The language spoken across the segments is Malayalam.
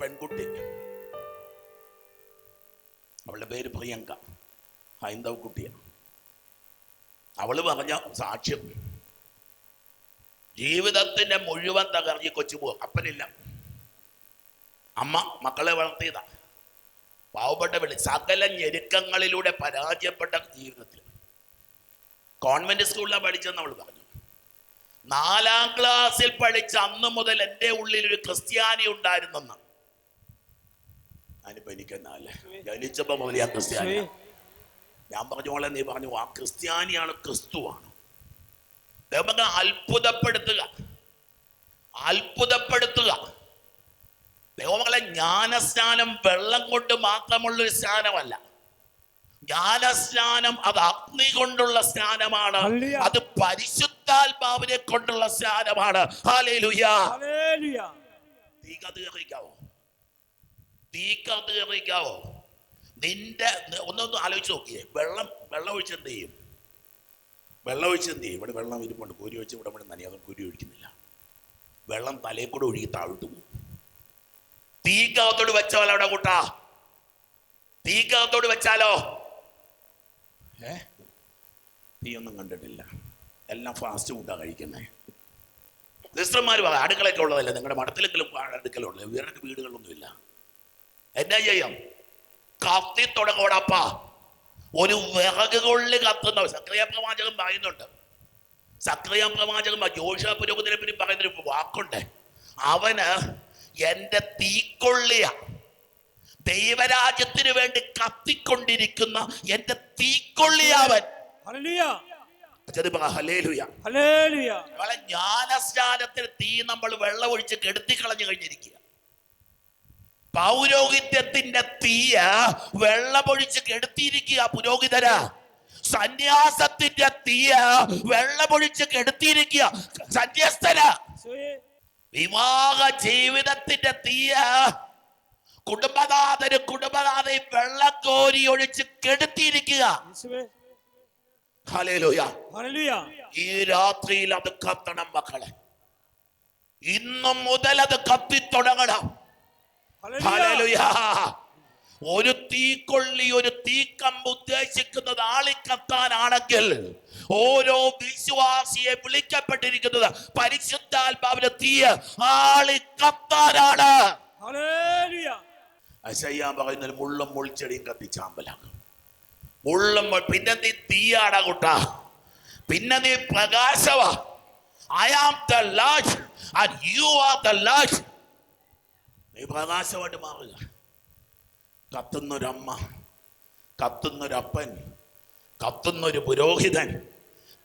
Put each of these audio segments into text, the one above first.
പെൺകുട്ടി. അവളുടെ പേര് പ്രിയങ്ക ഹൈന്ദവ കുട്ടിയാണ്. അവൾ പറഞ്ഞ സാക്ഷ്യം ജീവിതത്തിന്റെ മുഴുവൻ തകർന്ന് കൊച്ചു അപ്പനില്ല. അമ്മ മക്കളെ വളർത്തിയതാ. പാവപ്പെട്ട വിളി സകല ഞെരുക്കങ്ങളിലൂടെ പരാജയപ്പെട്ട ജീവിതത്തിൽ. കോൺവെന്റ് സ്കൂളിലാണ് പഠിച്ചെന്ന് അവൾ പറഞ്ഞു. നാലാം ക്ലാസ്സിൽ പഠിച്ച അന്ന് മുതൽ എന്റെ ഉള്ളിൽ ഒരു ക്രിസ്ത്യാനി ഉണ്ടായിരുന്നെന്ന്. ഞാനിപ്പോ എനിക്കെന്നല്ലേ ജനിച്ചപ്പോ മുതൽ ഞാൻ ക്രിസ്ത്യാനി ഞാൻ പറഞ്ഞു മോളെ നീ പറഞ്ഞു ആ ക്രിസ്ത്യാനിയാണ് ക്രിസ്തുവാണ്. ദൈവമേ അത്ഭുതപ്പെടുത്തുക. അത്ഭുതപ്പെടുത്തുക. ദൈവമകളെ ജ്ഞാനസ്നാനം വെള്ളം കൊണ്ട് മാത്രമുള്ള ഒരു സ്നാനമല്ല. ജ്ഞാനസ്നാനം അത് അഗ്നി കൊണ്ടുള്ള സ്നാനമാണ്. അത് പരിശുദ്ധാത്മാവിനെ കൊണ്ടുള്ള സ്നാനമാണ്. ഹാലേലുയ നീ കഥ കയറിക്കാവോ തീക്കത്ത് കയറിക്കാവോ നിന്റെ ഒന്നൊന്ന് ആലോചിച്ച് നോക്കിയേ. വെള്ളം വെള്ളം ഒഴിച്ച് എന്ത് ചെയ്യും? വെള്ളം ഒഴിച്ച് എന്ത് ചെയ്യും? ഇവിടെ വെള്ളം ഇരിപ്പുണ്ട്. കുരി ഒഴിച്ച് ഇവിടെ ഇവിടെ നനയാതെ കുരി ഒഴിക്കുന്നില്ല. വെള്ളം തലയിൽ കൂടെ ഒഴുകി താഴോട്ട് പോകും. തീക്കകത്തോട് വെച്ചാൽ അവിടെ കൂട്ടാ? തീക്കകത്തോട് വെച്ചാലോ? ഏ? തീയൊന്നും കണ്ടിട്ടില്ല. എല്ലാം ഫാസ്റ്റ് ഫുഡാ കഴിക്കുന്നേ. സിസ്റ്റർമാർ അടുക്കളയൊക്കെ ഉള്ളതല്ലേ? നിങ്ങളുടെ മഠത്തിലെങ്കിലും അടുക്കളുള്ളത് വേറെ വീടുകളിലൊന്നുമില്ല. എന്നാ ചെയ്യാം? കത്തി തുടങ്ങോടപ്പ ഒരു വിറക് കൊള്ളി കത്തുന്ന സക്രിയ പ്രവാചകൻ പറയുന്നുണ്ട്. സക്രിയ പ്രവാചകൻ ജോഷ പുരോഗതിനെ പറ്റി പറയുന്നൊരു വാക്കുണ്ട്. അവന് എന്റെ തീക്കൊള്ളിയ ദൈവരാജ്യത്തിന് വേണ്ടി കത്തിക്കൊണ്ടിരിക്കുന്ന എന്റെ തീക്കൊള്ളിയ അവൻ. ഹല്ലേലൂയ. നമ്മൾ വെള്ളം ഹല്ലേലൂയ. ഹല്ലേലൂയ. കളഞ്ഞു ജ്ഞാനസ്നാനത്തിൽ തീ നമ്മൾ വെള്ളമൊഴിച്ച് കെടുത്തിക്കളഞ്ഞു കഴിഞ്ഞിരിക്കുക. പൗരോഹിത്യത്തിന്റെ തീയ വെള്ളമൊഴിച്ച് കെടുത്തിയിരിക്കുക പുരോഹിതര. സന്യാസത്തിന്റെ തീയ വെള്ളമൊഴിച്ച് കെടുത്തിയിരിക്കുക സന്യസ്തര. വിവാഹ ജീവിതത്തിന്റെ തീയ കുടുംബനാഥന് കുടുംബനാഥയും വെള്ളം കോരി ഒഴിച്ച് കെടുത്തിയിരിക്കുക. ഈ രാത്രിയിൽ അത് കത്തണം മക്കളെ. ഇന്നും മുതൽ അത് കത്തിത്തുടങ്ങണം. ഒരു തീക്കൊള്ളി ഒരു തീക്കമ്പ് ഉദ്ദേശിക്കുന്നത് ആളിക്കത്താനാണെങ്കിൽ ഓരോ വിശ്വാസിയെ വിളിക്കപ്പെട്ടിരിക്കുന്നത് പരിശുദ്ധാത്മാവിന്റെ തീയ ആളിക്കത്താനാണ്. അശയ്യാൻ പറയുന്നത് മുള്ളും മുൾച്ചെടിയും കത്തിച്ചാമ്പലാകും മുള്ളും പിന്നെ നീ തീയാടാ കുട്ട. പിന്നെ നീ പ്രകാശവാ. I am the lash and you are the light നീ പ്രകാശമായിട്ട് മാറുക. കത്തുന്നൊരമ്മ കത്തുന്നൊരപ്പൻ കത്തുന്നൊരു പുരോഹിതൻ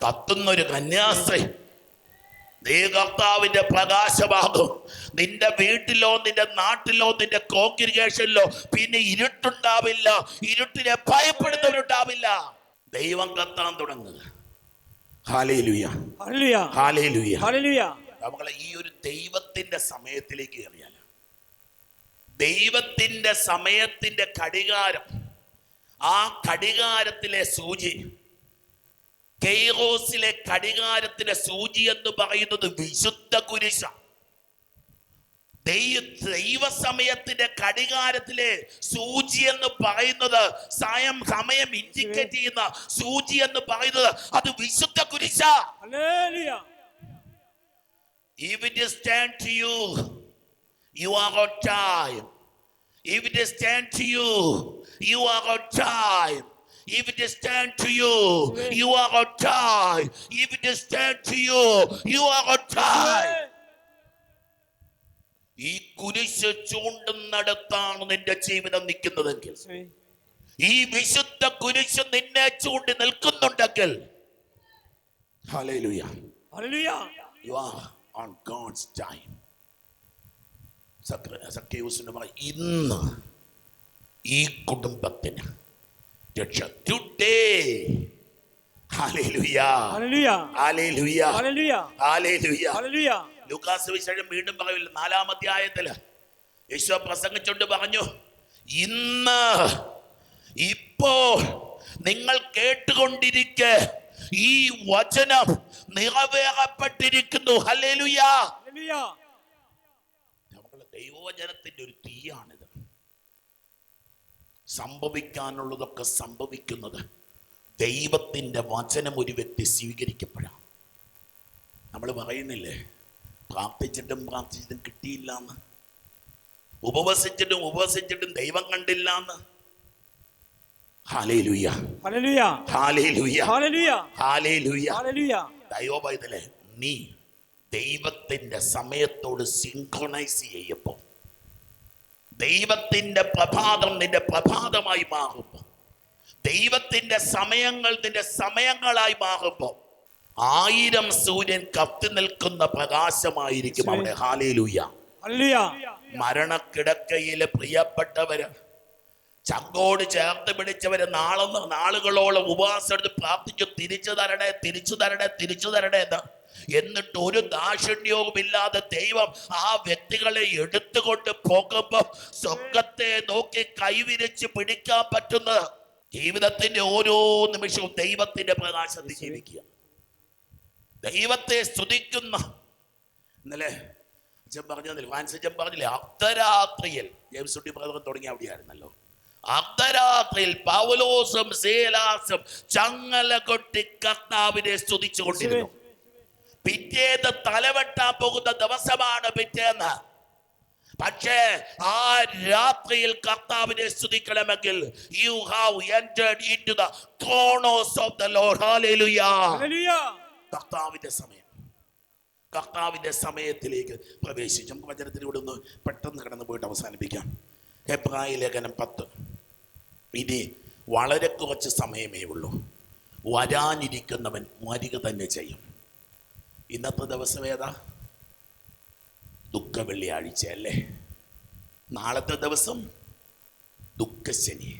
കത്തുന്നൊരു കന്യാസ്ത്രീ. നീ കർത്താവിന്റെ പ്രകാശമാകും നിന്റെ വീട്ടിലോ നിന്റെ നാട്ടിലോ നിന്റെ കോൺഗ്രിഗേഷനിലോ പിന്നെ ഇരുട്ടുണ്ടാവില്ല. ഇരുട്ടിനെ ഭയപ്പെടുന്നവരുണ്ടാവില്ല. ദൈവം കത്താൻ തുടങ്ങുക. നമ്മളെ ഈ ഒരു ദൈവത്തിന്റെ സമയത്തിലേക്ക് കയറിയാൽ ദൈവത്തിന്റെ സമയത്തിന്റെ കടികാരം ആ കടികാരത്തിലെ സൂചി കെയ്റോസിലെ കടികാരത്തിലെ സൂചി എന്ന് പറയുന്നത് വിശുദ്ധ കുരിശ. ദൈവ ദൈവസമയത്തിന്റെ കടികാരത്തിലെ സൂചി എന്ന് പറയുന്നത് സായം സമയം ഇൻഡിക്കേറ്റ് ചെയ്യുന്ന സൂചി എന്ന് പറയുന്നത് അത് വിശുദ്ധ കുരിശ. Hallelujah stand to you you, you are on time. If it is stand to you, you are on time. If it is stand to you, you are on time. If it is stand to you, you are on time. ഈ കുരിശ് ചൂണ്ടുന്നിടത്താണ് നിന്റെ ജീവിതം നിൽക്കുന്നതെങ്കിൽ യേശുവേ ഈ വിശുദ്ധ കുരിശ് നിന്നെ ചൂണ്ടി നിൽക്കുന്നുണ്ടെങ്കിൽ hallelujah hallelujah You are on God's time. സക്ര- സക്കേവുസിന് പറയും ഇന്ന് ഈ കുടുംബത്തിന് രക്ഷ ടുഡേ വീണ്ടും പറയില്ല. നാലാം അധ്യായത്തിൽ യേശു പ്രസംഗിച്ചുകൊണ്ട് പറഞ്ഞു ഇന്ന് ഇപ്പോൾ നിങ്ങൾ കേട്ടുകൊണ്ടിരിക്കെ ഈ വചനം നിറവേറപ്പെട്ടിരിക്കുന്നു. ഹല്ലേലൂയ. ദൈവവചനത്തിന്റെ ഒരു തീയാണിത്. സംഭവിക്കാനുള്ളതൊക്കെ സംഭവിക്കുന്നത് ദൈവത്തിന്റെ വചനം ഒരു വ്യക്തി സ്വീകരിക്കപ്പെടാം. നമ്മൾ പറയുന്നില്ലേ പ്രാർത്ഥിച്ചിട്ടും പ്രാർത്ഥിച്ചിട്ടും കിട്ടിയില്ല എന്ന് ഉപവസിച്ചിട്ടും ഉപവസിച്ചിട്ടും ദൈവം കണ്ടില്ല എന്ന് ദൈവ നീ ദൈവത്തിന്റെ സമയത്തോട് സിങ്ക്രണൈസ് ചെയ്യുമ്പോൾ ദൈവത്തിന്റെ പ്രഭാതം നിന്റെ പ്രഭാതമായി മാറുമ്പോൾ ദൈവത്തിന്റെ സമയങ്ങൾ നിന്റെ സമയങ്ങളായി മാറുമ്പോൾ ആയിരം സൂര്യൻ കത്തി നിൽക്കുന്ന പ്രകാശമായിരിക്കും അവിടെ. ഹാലേലൂയ ഹല്ലേലൂയ മരണക്കിടക്കയിലെ പ്രിയപ്പെട്ടവര് ചങ്കോട് ചേർത്ത് പിടിച്ചവര് നാളെ നാളുകളോളം ഉപവാസം എടുത്ത് പ്രാർത്ഥിച്ചു തിരിച്ചു തരണേ തിരിച്ചു തരണേ തിരിച്ചു തരണേ എന്ന് എന്നിട്ട് ഒരു ദാക്ഷിണ്യവും ഇല്ലാതെ ദൈവം ആ വ്യക്തികളെ എടുത്തുകൊണ്ട് പോകുമ്പോ സ്വർഗത്തെ നോക്കി കൈവിരിച്ച് പിടിക്കാൻ പറ്റുന്ന ജീവിതത്തിന്റെ ഓരോ നിമിഷവും ദൈവത്തിന്റെ പ്രകാശത്തിൽ ജീവിക്കുക. ദൈവത്തെ സ്തുതിക്കുന്ന. ഇന്നലെ അച്ഛൻ പറഞ്ഞതിൽ ഫാൻസ് അച്ഛൻ പറഞ്ഞില്ലേ അർദ്ധരാത്രിയിൽ ജെയിംസ് കുട്ടി ബ്രദർ തുടങ്ങി അവിടെയായിരുന്നല്ലോ. അർദ്ധരാത്രിയിൽ പൗലോസും സേലാസും ചങ്ങല കൊട്ടി കർത്താവിനെ സ്തുതിച്ചുകൊണ്ടിരുന്നു. പിറ്റേന്ന് തലവെട്ടാൻ പോകുന്ന ദിവസമാണ് പിറ്റേന്ന്. പക്ഷേ ആ രാത്രിയിൽ കർത്താവിനെ സ്തുതിക്കണമെങ്കിൽ you have entered into the chronos of the Lord. Hallelujah. Hallelujah കർത്താവിന്റെ സമയം. കർത്താവിന്റെ സമയത്തിലേക്ക് പ്രവേശിച്ചു. നമുക്ക് വചനത്തിലൂടെ ഒന്ന് പെട്ടെന്ന് കടന്നു പോയിട്ട് അവസാനിപ്പിക്കാം. ഹെബ്രായ ലേഖനം പത്ത്. ഇനി വളരെ കുറച്ച് സമയമേ ഉള്ളൂ. വരാനിരിക്കുന്നവൻ വരിക തന്നെ ചെയ്യും. ഇന്നത്തെ ദിവസം ഏതാ ദുഃഖ വെള്ളിയാഴ്ച അല്ലേ നാളത്തെ ദിവസം ദുഃഖശനി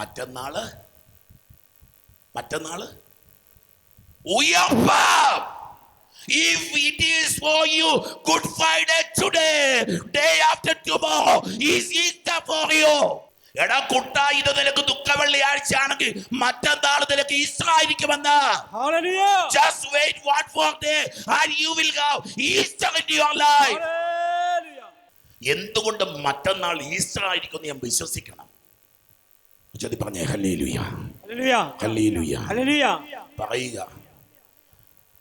മറ്റന്നാൾ മറ്റന്നാൾ ഉയർപ്പ If it is for you Good Friday today, day after tomorrow is Easter for you. എടാ കുട്ട ഇത് നിനക്ക് ദുഃഖ വെള്ളിയാഴ്ച ആണെങ്കിൽ മറ്റന്നാൾ നിനക്ക് ഈസ്റ്റർ ആയിരിക്കുമെന്ന് hallelujah just wait what for day and you will have Easter in your life hallelujah എന്തുകൊണ്ട് മറ്റന്നാൾ ഈസ്റ്റർ ആയിരിക്കും ഞാൻ വിശ്വസിക്കണം? ചതി പറഞ്ഞേ ഹല്ലേലൂയ. Hallelujah hallelujah. ഹല്ലേലൂയ പറയുക.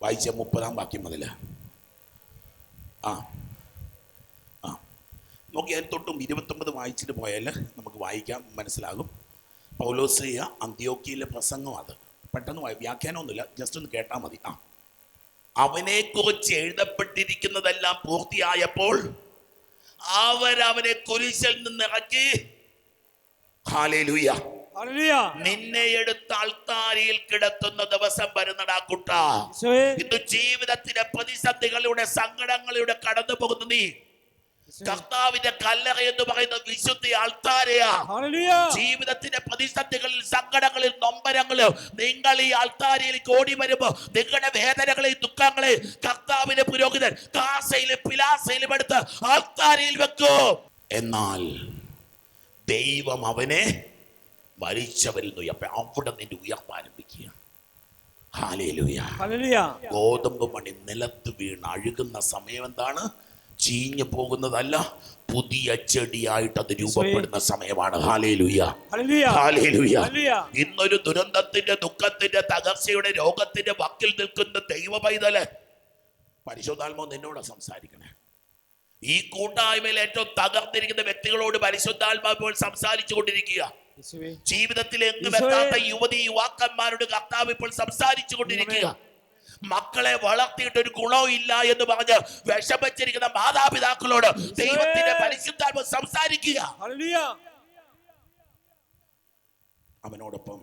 വായിച്ച മുപ്പതാം വാക്യം മുതൽ ആ ആ നോക്കി അതിന് തൊട്ടും ഇരുപത്തൊമ്പത് വായിച്ചിട്ട് പോയാൽ നമുക്ക് വായിക്കാം മനസ്സിലാകും. പൗലോസിയ അന്ത്യോക്കിയിലെ പ്രസംഗം അത്. പെട്ടെന്ന് വായി വ്യാഖ്യാനമൊന്നുമില്ല ജസ്റ്റ് ഒന്ന് കേട്ടാൽ മതി. ആ. അവനെക്കുറിച്ച് എഴുതപ്പെട്ടിരിക്കുന്നതെല്ലാം പൂർത്തിയായപ്പോൾ അവരവനെ കുരിശിൽ നിന്ന് ഇറക്കി നിന്നെ എടുത്ത് അൾത്താരിയിൽ കിടത്തുന്ന ദിവസം വരുന്നടാ കുട്ട. ഇത് ഇന്ന് ജീവിതത്തിലെ പ്രതിസന്ധികളുടെ സങ്കടങ്ങളിലൂടെ കടന്നു പോകുന്ന നീ. കർത്താവിന്റെ കല്ലറ എന്ന് പറയുന്ന വിശുദ്ധി ഹല്ലേലൂയ ജീവിതത്തിന്റെ പ്രതിസന്ധികളിൽ സങ്കടങ്ങളിൽ നൊമ്പരങ്ങളിൽ നിങ്ങൾ ഈ ആൾത്താരയിലേക്ക് ഓടി വരുമ്പോ നിങ്ങളുടെ വേദനകളെ ദുഃഖങ്ങളെ കർത്താവിന്റെ പുരോഹിതൻ കാസയിലും പിലാസയിലും എടുത്ത് ആൾത്താരയിൽ വെക്കൂ. എന്നാൽ ദൈവം അവനെ മരിച്ചവരിൽ നിന്ന് അവിടെ നിന്റെ ഉയർപ്പ് ആരംഭിക്കുക ഗോതമ്പ് മണി നിലത്ത് വീണ് അഴുകുന്ന സമയം എന്താണ്? ചീഞ്ഞു പോകുന്നതല്ല പുതിയ ചെടിയായിട്ട് അത് രൂപപ്പെടുന്ന സമയമാണ്. ഇന്നൊരു ദുരന്തത്തിന്റെ ദുഃഖത്തിന്റെ തകർച്ചയുടെ രോഗത്തിന്റെ വക്കിൽ നിൽക്കുന്ന ദൈവ പൈതൽ പരിശുദ്ധാത്മാവ് നിന്നോട് സംസാരിക്കണേ. ഈ കൂട്ടായ്മയിൽ ഏറ്റവും തകർന്നിരിക്കുന്ന വ്യക്തികളോട് പരിശുദ്ധാത്മാവ് ഇപ്പോൾ സംസാരിച്ചു കൊണ്ടിരിക്കുക ജീവിതത്തിൽ എങ്ങും എത്താത്ത യുവതി യുവാക്കന്മാരോട് കർത്താവ് ഇപ്പോൾ സംസാരിച്ചു കൊണ്ടിരിക്കുക മക്കളെ വളർത്തിയിട്ട് ഒരു ഗുണവും ഇല്ല എന്ന് പറഞ്ഞ് വിഷമിച്ചിരിക്കുന്ന മാതാപിതാക്കളോട് ദൈവത്തിന്റെ പരിശുദ്ധാത്മ സംസാരിക്കുക. അവനോടൊപ്പം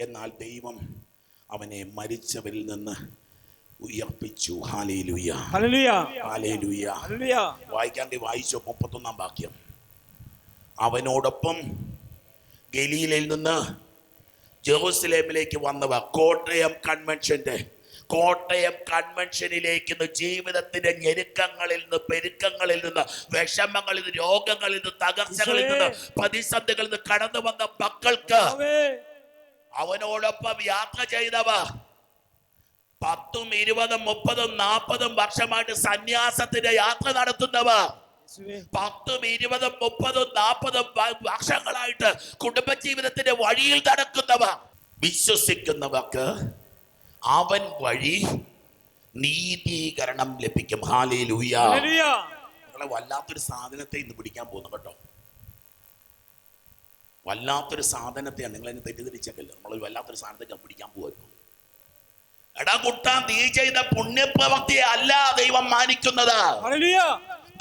എന്നാൽ ദൈവം അവനെ മരിച്ചവരിൽ നിന്ന് ഉയർപ്പിച്ചു. വായിക്കാണ്ടി വായിച്ചു മുപ്പത്തൊന്നാം വാക്യം. അവനോടൊപ്പം ഗലീലയിൽ നിന്ന് ജെറൂസലേമിലേക്ക് വന്നവ കോട്ടയം കൺവെൻഷന്റെ കോട്ടയം കൺവെൻഷനിലേക്ക് ഇന്ന് ജീവിതത്തിന്റെ ഞെരുക്കങ്ങളിൽ നിന്ന് പെരുക്കങ്ങളിൽ നിന്ന് വിഷമങ്ങളിൽ നിന്ന് രോഗങ്ങളിൽ നിന്ന് തകർച്ചകളിൽ നിന്ന് പ്രതിസന്ധികളിൽ നിന്ന് കടന്നു വന്ന മക്കൾക്ക് അവനോടൊപ്പം യാത്ര ചെയ്തവർ പത്തും ഇരുപതും മുപ്പതും നാൽപ്പതും വർഷമായിട്ട് സന്യാസത്തിന്റെ യാത്ര നടത്തുന്നവർ യേശുവേ പത്തും ഇരുപതും മുപ്പതും നാൽപ്പതും വർഷങ്ങളായിട്ട് കുടുംബജീവിതത്തിന്റെ വഴിയിൽ നടക്കുന്നവർ വിശ്വസിക്കുന്നവർക്ക് അവൻ വഴി നീതീകരണം ലഭിക്കും. ഹാലി ലൂയ നിങ്ങളെ വല്ലാത്തൊരു സാധനത്തെ ഇന്ന് പിടിക്കാൻ പോകുന്നു കേട്ടോ. വല്ലാത്തൊരു സാധനത്തെയാണ്. നിങ്ങൾ എന്നെ തെറ്റിദ്ധരിച്ചേക്കല്ലോ? നമ്മൾ വല്ലാത്തൊരു സാധനത്തെ ഞാൻ പിടിക്കാൻ പോകുന്നു എടാ കുട്ടാ നീ ചെയ്ത പുണ്യപ്രവൃത്തിയെ അല്ല ദൈവം മാനിക്കുന്നത്.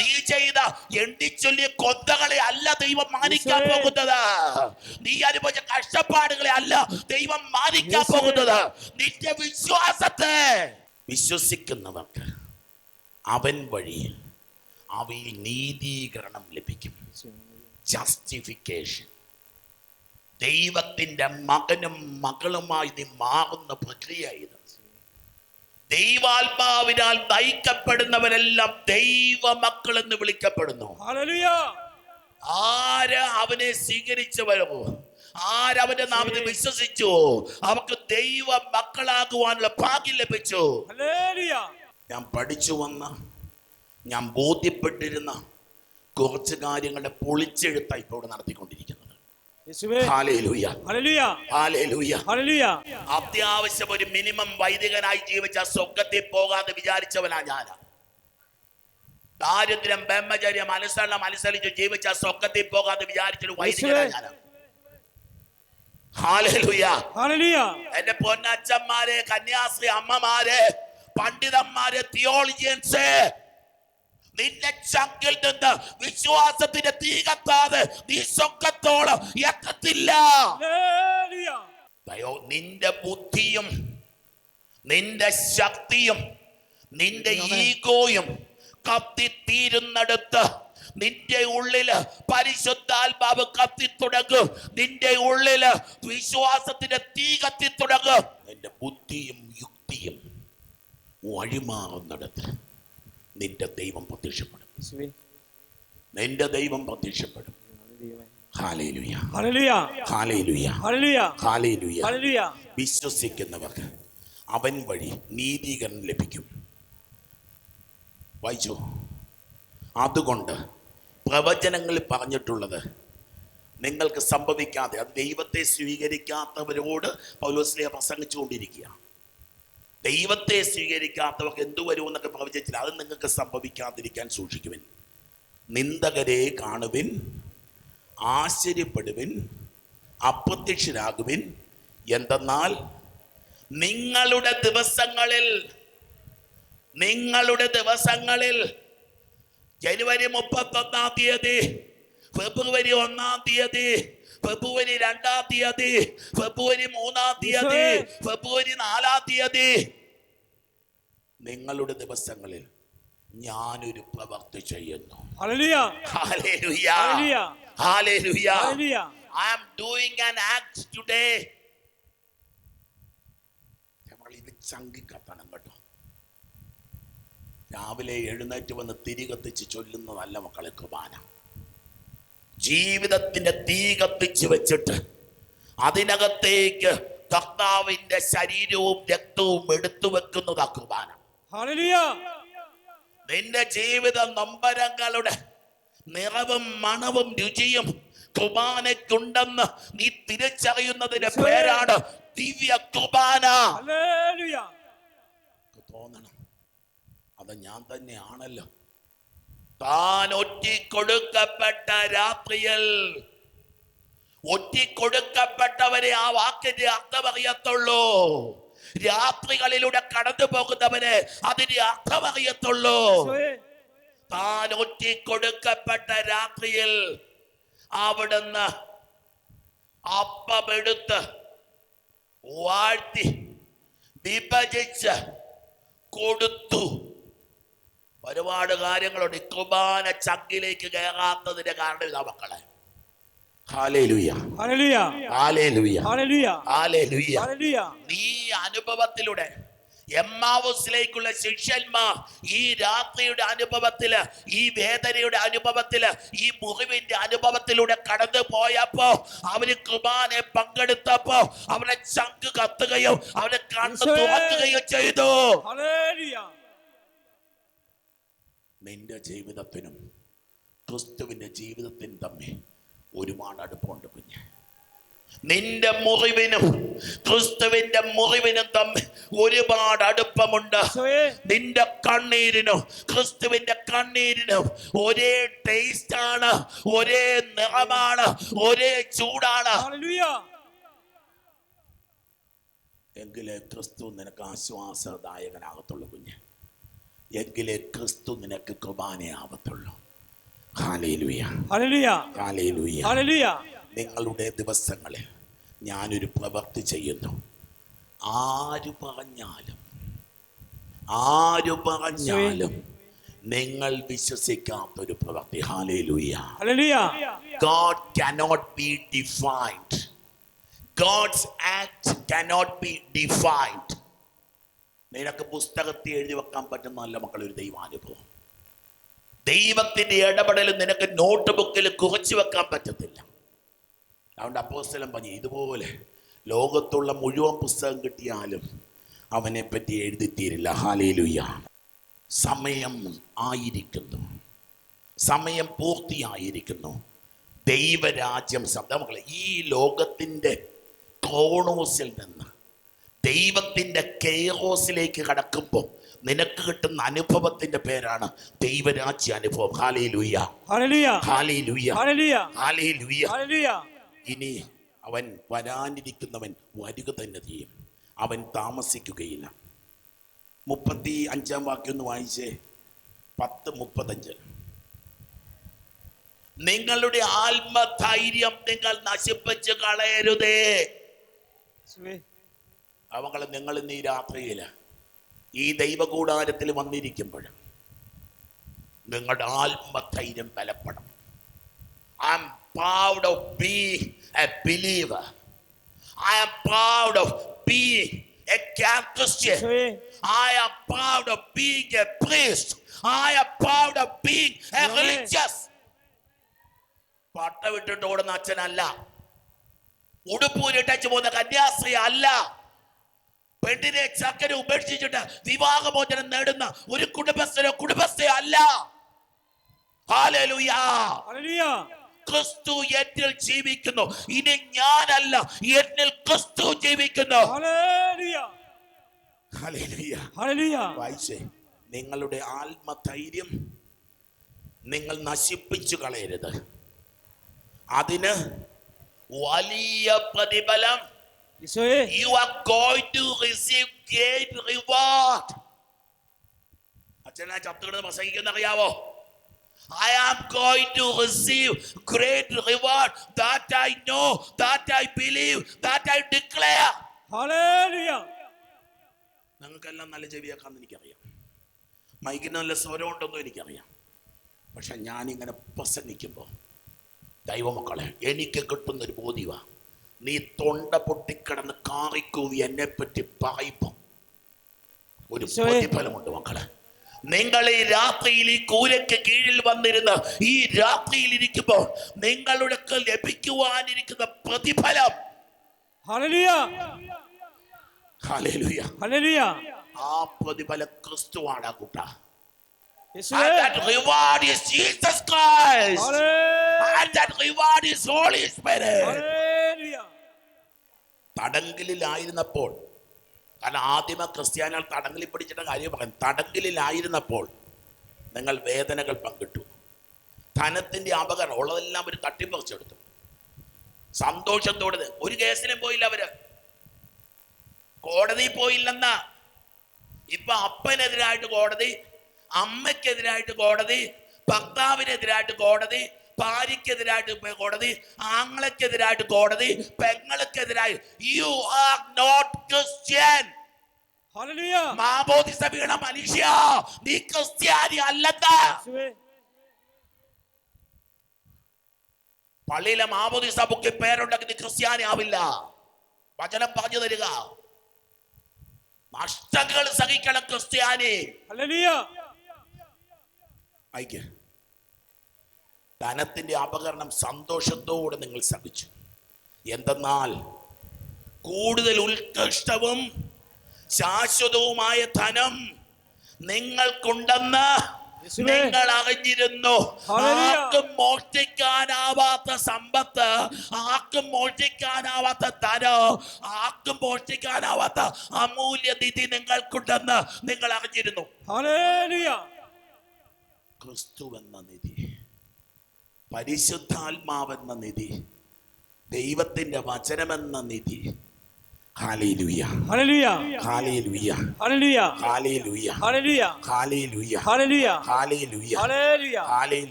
നീ ചെയ്ത എണ്ണിച്ചൊല്ലിയ കൊന്തകളെ അല്ല ദൈവം മാനിക്കാൻ. പോകുന്നത്. നീ അനുഭവിച്ച കഷ്ടപ്പാടുകളെ അല്ല ദൈവം മാനിക്കാൻ. പോകുന്നത്. നിന്റെ വിശ്വാസത്തെ വിശ്വസിക്കുന്നവർക്ക് അവൻ വഴി അവയിൽ നീതീകരണം ലഭിക്കും. ജസ്റ്റിഫിക്കേഷൻ ദൈവത്തിന്റെ മകനും മകളുമായി നീ മാറുന്ന പ്രക്രിയ ഇത്. ദൈവാത്മാവിനാൽ നയിക്കപ്പെടുന്നവരെല്ലാം ദൈവ മക്കൾ എന്ന് വിളിക്കപ്പെടുന്നു ആര് അവനെ സ്വീകരിച്ചവരോ? ആരവന്റെ നാമത്തിൽ വിശ്വസിച്ചു? അവർക്ക് ദൈവ മക്കളാകുവാനുള്ള ഭാഗ്യം ലഭിച്ചു? ഞാൻ പഠിച്ചു വന്ന ഞാൻ ബോധ്യപ്പെട്ടിരുന്ന കുറച്ച് കാര്യങ്ങളുടെ പൊളിച്ചെഴുത്ത ഇപ്പോൾ ഇവിടെ അത്യാവശ്യം ഒരു മിനിമം വൈദികനായി ജീവിച്ച സ്വർഗത്തിൽ പോകാതെ വിചാരിച്ചവനാ ഞാൻ ദാരിദ്ര്യം ബ്രഹ്മചര്യം അനുസരണം അനുസരിച്ച് ജീവിച്ച സ്വർഗത്തിൽ പോകാതെ വിചാരിച്ചൊരു വൈദികനാ ഞാൻ എന്റെ പൊന്നച്ചന്മാരെ കന്യാസ്ത്രീ അമ്മമാരെ പണ്ഡിതന്മാരെ തിയോളജിയൻസ് നിന്റെ ചങ്കിൽ നിന്ന് വിശ്വാസത്തിന്റെ തീ കത്താതെ നീ സ്വക്കത്തോളം എത്തത്തില്ല. നിന്റെ ബുദ്ധിയും നിന്റെ ശക്തിയും നിന്റെ ഈഗോയും കത്തിത്തീരുന്നിടത്ത് നിന്റെ ഉള്ളിൽ പരിശുദ്ധാത്മാവ് കത്തി തുടങ്ങും നിന്റെ ഉള്ളിൽ വിശ്വാസത്തിന്റെ തീ കത്തി തുടങ്ങും നിന്റെ ബുദ്ധിയും യുക്തിയും വഴിമാറുന്നിടത്ത് നിന്റെ ദൈവം പ്രത്യക്ഷപ്പെടും. നിന്റെ ദൈവം പ്രത്യക്ഷപ്പെടും. വിശ്വസിക്കുന്നവർക്ക് അവൻ വഴി നീതീകരണം ലഭിക്കും. വായിച്ചു? അതുകൊണ്ട് പ്രവചനങ്ങളിൽ പറഞ്ഞിട്ടുള്ളത് നിങ്ങൾക്ക് സംഭവിക്കാതെ അത് ദൈവത്തെ സ്വീകരിക്കാത്തവരോട് പൗലോസ്ലിയ പ്രസംഗിച്ചുകൊണ്ടിരിക്കുക ദൈവത്തെ സ്വീകരിക്കാത്തവർക്ക് എന്തു വരും എന്നൊക്കെ പ്രവചിച്ചില്ല. അത് നിങ്ങൾക്ക് സംഭവിക്കാതിരിക്കാൻ സൂക്ഷിക്കുവിൻ. നിന്ദകരെ കാണുവിൻ ആശ്ചര്യപ്പെടുവിൻ അപ്രത്യക്ഷരാകുവിൻ. എന്തെന്നാൽ നിങ്ങളുടെ ദിവസങ്ങളിൽ നിങ്ങളുടെ ദിവസങ്ങളിൽ ജനുവരി മുപ്പത്തൊന്നാം തീയതി ഫെബ്രുവരി ഒന്നാം തീയതി ഫെബ്രുവരി രണ്ടാം തീയതി ഫെബ്രുവരി മൂന്നാം തീയതി. ഫെബ്രുവരി നാലാം തീയതി. നിങ്ങളുടെ ദിവസങ്ങളിൽ ഞാനൊരു പ്രവർത്തി ചെയ്യുന്നു. today. നമ്മൾ ഇത് ചങ്കി കത്തണം കേട്ടോ. രാവിലെ എഴുന്നേറ്റ് വന്ന് തിരി കത്തിച്ച് ചൊല്ലുന്നതല്ല മക്കളെ കുർബാന. ജീവിതത്തിന്റെ തീ കത്തിച്ച് വെച്ചിട്ട് അതിനകത്തേക്ക് കർത്താവിന്റെ ശരീരവും രക്തവും എടുത്തു വെക്കുന്നതാ കുർബാന. നിന്റെ ജീവിത നമ്പരങ്ങളുടെ നിറവും മണവും രുചിയും കുർബാനയ്ക്കുണ്ടെന്ന് നീ തിരിച്ചറിയുന്നതിന്റെ. പേരാണ് ദിവ്യ കുർബാന. തോന്നണം. അത് ഞാൻ തന്നെയാണല്ലോ. താൻ ഒറ്റിക്കൊടുക്കപ്പെട്ട രാത്രിയിൽ ഒറ്റിക്കൊടുക്കപ്പെട്ടവരെ ആ വാക്കിന്റെ അർത്ഥമറിയത്തുള്ളൂ രാത്രികളിലൂടെ കടന്നു പോകുന്നവന് അതിന്റെ അർത്ഥമറിയത്തുള്ളൂ താൻ ഒറ്റിക്കൊടുക്കപ്പെട്ട രാത്രിയിൽ അവിടുന്ന് അപ്പമെടുത്ത് വാഴ്ത്തി വിഭജിച്ച് കൊടുത്തു. ഒരുപാട് കാര്യങ്ങളുണ്ട്. കുർബാന ചക്കിലേക്ക് കയറാത്തതിന്റെ കാരണം ഇതാ മക്കളെ. നീ അനുഭവത്തിലൂടെ എമ്മാവൂസിലേക്കുള്ള ശിഷ്യന്മാർ ഈ രാത്രിയുടെ അനുഭവത്തിൽ ഈ വേദനയുടെ അനുഭവത്തിൽ ഈ മുറിവിന്റെ അനുഭവത്തിലൂടെ കടന്നു പോയപ്പോ അവർ കുർബാനെ പങ്കെടുത്തപ്പോ അവരുടെ ചങ്ക് കത്തുകയും അവനെ കണ്ണ്. തുറക്കുകയും ചെയ്തു. നിന്റെ ജീവിതത്തിനും ക്രിസ്തുവിന്റെ ജീവിതത്തിനും തമ്മിൽ ഒരുപാട് അടുപ്പമുണ്ട് കുഞ്ഞ്. നിന്റെ മുറിവിനും ക്രിസ്തുവിന്റെ മുറിവിനും തമ്മിൽ ഒരുപാട് അടുപ്പമുണ്ട്. നിന്റെ കണ്ണീരിനും ക്രിസ്തുവിന്റെ കണ്ണീരിനും ഒരേ ടേസ്റ്റ് ആണ് ഒരേ നിറമാണ് ഒരേ ചൂടാണ്. എങ്കിലേ ക്രിസ്തു നിനക്ക് ആശ്വാസദായകനാകത്തുള്ളൂ കുഞ്ഞ്. എങ്കിലേ ക്രിസ്തു നിനക്ക് കുർബാനയാവത്തുള്ളൂ നിങ്ങളുടെ ദിവസങ്ങളിൽ ഞാനൊരു പ്രവൃത്തി ചെയ്യുന്നു. ആര് പറഞ്ഞാലും ആര് പറഞ്ഞാലും നിങ്ങൾ വിശ്വസിക്കാത്തൊരു പ്രവൃത്തി. God cannot be defined God's act cannot be defined. നിനക്ക് പുസ്തകത്തിൽ എഴുതി വെക്കാൻ പറ്റുന്നതല്ല മക്കൾ ഒരു ദൈവാനുഭവം. ദൈവത്തിന്റെ ഇടപെടൽ നിനക്ക് നോട്ട് ബുക്കിൽ കുറിച്ചു വെക്കാൻ പറ്റത്തില്ല. അതുകൊണ്ട് അപ്പോസ്തലം പറഞ്ഞു ഇതുപോലെ ലോകത്തുള്ള മുഴുവൻ പുസ്തകം കിട്ടിയാലും അവനെ പറ്റി എഴുതിത്തീരില്ല ഹാലേലുയ്യ സമയം ആയിരിക്കുന്നു. സമയം പൂർത്തിയായിരിക്കുന്നു. ദൈവരാജ്യം ശബ്ദം മക്കളെ ഈ ലോകത്തിന്റെ കോണോസിൽ നിന്ന് ദൈവത്തിന്റെ കെയറോസിലേക്ക് കടക്കുമ്പോൾ നിനക്ക് കിട്ടുന്ന അനുഭവത്തിന്റെ പേരാണ് ദൈവരാജ്യ അനുഭവം. ഇനി അവൻ വരാനിരിക്കുന്നവൻ വരിക തന്നെ ചെയ്യും. അവൻ താമസിക്കുകയില്ല. മുപ്പത്തി അഞ്ചാം വാക്യം ഒന്ന് വായിച്ചേ. പത്ത് മുപ്പത്തഞ്ച്. നിങ്ങളുടെ ആത്മധൈര്യം നിങ്ങൾ നശിപ്പിച്ച് കളയരുതേ. യേശുവേ അവങ്ങളെ നിങ്ങൾ ഇന്ന് ഈ രാത്രിയിൽ ഈ ദൈവകൂടാരത്തിൽ വന്നിരിക്കുമ്പോൾ നിങ്ങളുടെ ആത്മധൈര്യം ബലപ്പെടണം. I'm proud of be a believer I'm proud of be a Christian I'm proud of being a priest I'm proud of being a religious. പട്ട വിട്ടിട്ട് ഓടുന്ന അച്ഛനല്ല. ഉടുപ്പൂരിട്ടു പോകുന്ന കന്യാസ്ത്രീ അല്ല. പെണ്ണിനെ ചക്കനെ ഉപേക്ഷിച്ചിട്ട് വിവാഹമോചനം നേടുന്ന ഒരു കുടുംബസ്ഥനോ കുടുംബസ്ഥയോ അല്ല. ക്രിസ്തു എന്നിൽ ജീവിക്കുന്നു. ഇനി ഞാനല്ല എന്നിൽ ക്രിസ്തു ജീവിക്കുന്നു. വായിച്ചേ നിങ്ങളുടെ ആത്മധൈര്യം നിങ്ങൾ നശിപ്പിച്ചു കളയരുത്. അതിന് വലിയ പ്രതിഫലം you are going to receive great reward അച്ഛനാ ചത്തുകിടന്ന് പ്രസംഗിക്കുന്ന അറിയാവോ I am going to receive great reward. That I know, that I believe, that I declare. Hallelujah നിങ്ങൾക്കെല്ലാം നല്ല ചെവിയാക്കാന്ന് എനിക്കറിയാം. മൈക്കിന് നല്ല സ്വരം ഉണ്ടെന്നും എനിക്കറിയാം. പക്ഷെ ഞാനിങ്ങനെ പ്രസംഗിക്കുമ്പോൾ ദൈവമക്കളെ എനിക്ക് കിട്ടുന്നൊരു ബോധ്യമാ. നീ തൊണ്ട പൊട്ടിക്കിടന്ന് കാറിക്കൂവി എന്നെ പറ്റി പറയുമ്പോൾ ഒരു. പ്രതിഫലമുണ്ട് മക്കളെ. നിങ്ങൾ ഈ രാത്രിയിൽ ഈ കൂരയ്ക്ക് കീഴിൽ വന്നിരുന്ന് ഈ രാത്രിയിൽ ഇരിക്കുമ്പോൾ നിങ്ങളുടെ ലഭിക്കുവാനിരിക്കുന്ന പ്രതിഫലം. ആ പ്രതിഫലം ക്രിസ്തുവാണ് ആ കൂട്ട And that reward is Jesus Christ. And that reward is Holy Spirit. Hallelujah. തടങ്കലിലായിരുന്നപ്പോൾ കാരണം ആദിമ ക്രിസ്ത്യാനികൾ തടങ്കലിൽ പിടിച്ചിട്ട കാര്യം പറയാം. തടങ്കലിലായിരുന്നപ്പോൾ നിങ്ങൾ വേദനകൾ പങ്കിട്ടു. ധനത്തിന്റെ അപകടം ഉള്ളതെല്ലാം ഒരു തട്ടിപ്പറിച്ചെടുത്തു സന്തോഷത്തോടെ ഒരു കേസിനും പോയില്ല അവർ. കോടതി പോയില്ലെന്ന. ഇപ്പൊ അപ്പനെതിരായിട്ട് കോടതി അമ്മയ്ക്കെതിരായിട്ട് കോടതി ഭർത്താവിനെതിരായിട്ട് കോടതി ഭാര്യയ്ക്കെതിരായിട്ട് ഇപ്പൊ കോടതി ആങ്ങളക്കെതിരായിട്ട് കോടതി പെങ്ങൾക്കെതിരായി. യു ആർ നോട്ട് ക്രിസ്ത്യൻ വീണ മനുഷ്യ നീ ക്രിസ്ത്യാനി അല്ലെന്ന് പള്ളിയിലെ മാബോധി സഭയ്ക്ക് പേരുണ്ടെങ്കിൽ നീ ക്രിസ്ത്യാനി ആവില്ല. വചനം പറഞ്ഞു തരിക. നഷ്ടങ്ങൾ സഹിക്കണം ക്രിസ്ത്യാനി. ഹല്ലേലൂയ. അയക്ക് ധനത്തിന്റെ അപകരണം സന്തോഷത്തോടെ നിങ്ങൾ ശ്രമിച്ചു. എന്തെന്നാൽ കൂടുതൽ ഉത്കൃഷ്ടവും ശാശ്വതവുമായ ധനം നിങ്ങൾക്കുണ്ടെന്ന്. നിങ്ങൾ അറിഞ്ഞിരുന്നു. ആർക്കും മോഷ്ടിക്കാനാവാത്ത സമ്പത്ത് ആർക്കും മോഷ്ടിക്കാനാവാത്ത ധനം ആർക്കും മോഷ്ടിക്കാനാവാത്ത അമൂല്യ നിധി നിങ്ങൾക്കുണ്ടെന്ന് നിങ്ങൾ അറിഞ്ഞിരുന്നു. ക്രിസ്തു എന്ന നിധി. പരിശുദ്ധാത്മാവെന്ന നിധി ദൈവത്തിന്റെ വചനമെന്ന നിധി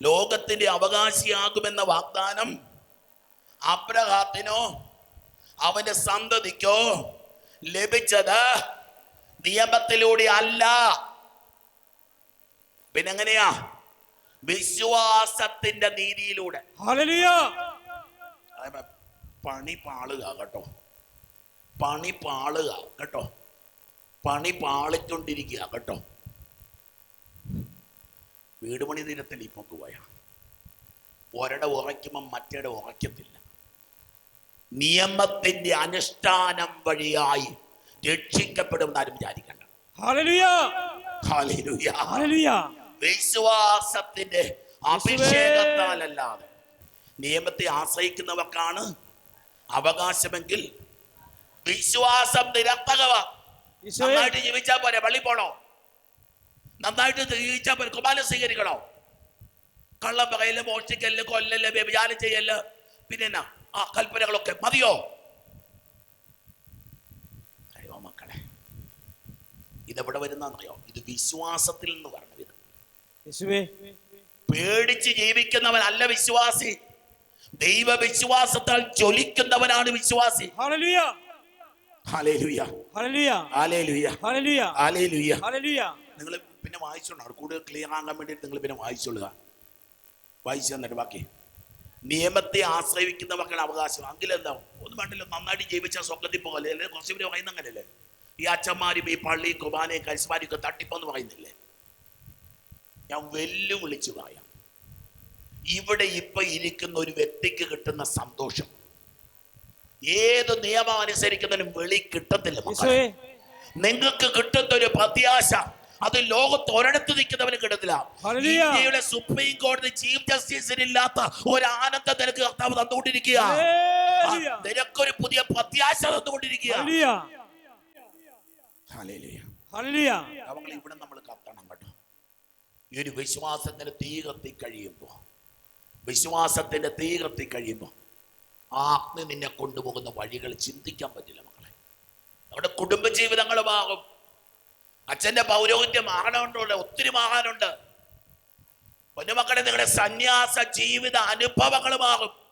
ലോകത്തിന്റെ അവകാശിയാകുമെന്ന വാഗ്ദാനം അബ്രഹാത്തിനോ അവന്റെ സന്തതിക്കോ ലഭിച്ചത് നിയമത്തിലൂടെ അല്ല പിന്നെങ്ങനെയാ? വിശ്വാസത്തിന്റെ നീതിയിലൂടെ. പണി പാളുക കേട്ടോ. പണി പാളുക കേട്ടോ. പണി പാളിക്കൊണ്ടിരിക്കുക കേട്ടോ. വീട് പണി തീരത്തിൽ ഇപ്പൊ പോയ. ഒരട ഉറയ്ക്കുമ്പം മറ്റേട ഉറയ്ക്കത്തില്ല. നിയമത്തിന്റെ അനുഷ്ഠാനം വഴിയായി രക്ഷിക്കപ്പെടുമെന്ന് ആരും വിചാരിക്കണ്ട. വിശ്വാസത്തിന്റെ അഭിഷേകത്താലല്ലാതെ. നിയമത്തെ ആശ്രയിക്കുന്നവർക്കാണ് അവകാശമെങ്കിൽ വിശ്വാസം ഈശോയെ. നന്നായിട്ട് ജീവിച്ചാൽ പോരെ പള്ളി പോണോ? നന്നായിട്ട് ജീവിച്ചാൽ പോരെ കുമാരം സ്വീകരിക്കണോ? കള്ളം പറയൽ മോഷ്ടിക്കൽ കൊല്ലല് വ്യഭിചാരം ചെയ്യൽ പിന്നെ ആ കൽപ്പനകളൊക്കെ മതിയോ? അറിയോ മക്കളെ? ഇതെവിടെ വരുന്നറിയോ ഇത് വിശ്വാസത്തിൽ നിന്ന് പറഞ്ഞത് യേശുവേ പേടിച്ച് ജീവിക്കുന്നവനല്ല വിശ്വാസി. ദൈവ വിശ്വാസത്താൽ ജ്വലിക്കുന്നവനാണ് വിശ്വാസി. Hallelujah. Hallelujah hallelujah. Hallelujah hallelujah. Hallelujah. നിങ്ങൾ പിന്നെ വായിച്ചോണം കൂടുതൽ ക്ലിയർ ആകാൻ വേണ്ടിയിട്ട് നിങ്ങൾ പിന്നെ വായിച്ചോളുക. വായിച്ചു തന്നിട്ട് ബാക്കി. നിയമത്തെ ആശ്രയിക്കുന്നവർക്കാണ് അവകാശം. അങ്കിലെന്താ ഒന്നും വേണ്ടല്ലോ. നന്നായിട്ട് ജീവിച്ച സ്വർഗത്തിൽ പോകല്ലേ അല്ലെങ്കിൽ കുറച്ച് പേര് പറയുന്ന അങ്ങനെയല്ലേ? ഈ അച്ഛന്മാരും ഈ പള്ളി കുർബാനയും കരിസ്മാരും ഒക്കെ തട്ടിപ്പെന്ന് പറയുന്നില്ലേ? ഞാൻ വെല്ലുവിളിച്ചു പറയാം. ഇവിടെ ഇപ്പൊ ഇരിക്കുന്ന ഒരു വ്യക്തിക്ക് കിട്ടുന്ന സന്തോഷം. ഏത് നിയമം അനുസരിക്കുന്നതിനും വെളി കിട്ടത്തില്ല നിങ്ങൾക്ക് കിട്ടുന്ന ഒരു പ്രത്യാശ അത് ലോകത്ത് ഒരിടത്ത് നിൽക്കുന്നവന് കിട്ടത്തില്ല. ഇന്ത്യയുടെ സുപ്രീം കോടതി ചീഫ് ജസ്റ്റിസിന് ഇല്ലാത്ത ഒരു ആനന്ദം നിനക്ക് കർത്താവ് തന്നുകൊണ്ടിരിക്കുക നിനക്കൊരു പുതിയ പ്രത്യാശ തന്നുകൊണ്ടിരിക്കുക ഇവിടെ നമ്മൾ കത്തണം. ഈ ഒരു വിശ്വാസത്തിന് തീ കത്തി കഴിയുമ്പോൾ വിശ്വാസത്തിന്റെ തീ കത്തി കഴിയുമ്പോൾ ആ അഗ്നി നിന്നെ കൊണ്ടുപോകുന്ന വഴികൾ ചിന്തിക്കാൻ പറ്റില്ല മക്കളെ. നമ്മുടെ കുടുംബജീവിതങ്ങൾ മാറും. അച്ഛന്റെ പൗരോഹിത്യം മാറണമുണ്ടല്ലോ ഒത്തിരി മാറാനുണ്ട്. പൊന്നുമക്കളെ നിങ്ങളുടെ സന്യാസ ജീവിത അനുഭവങ്ങളുമാകും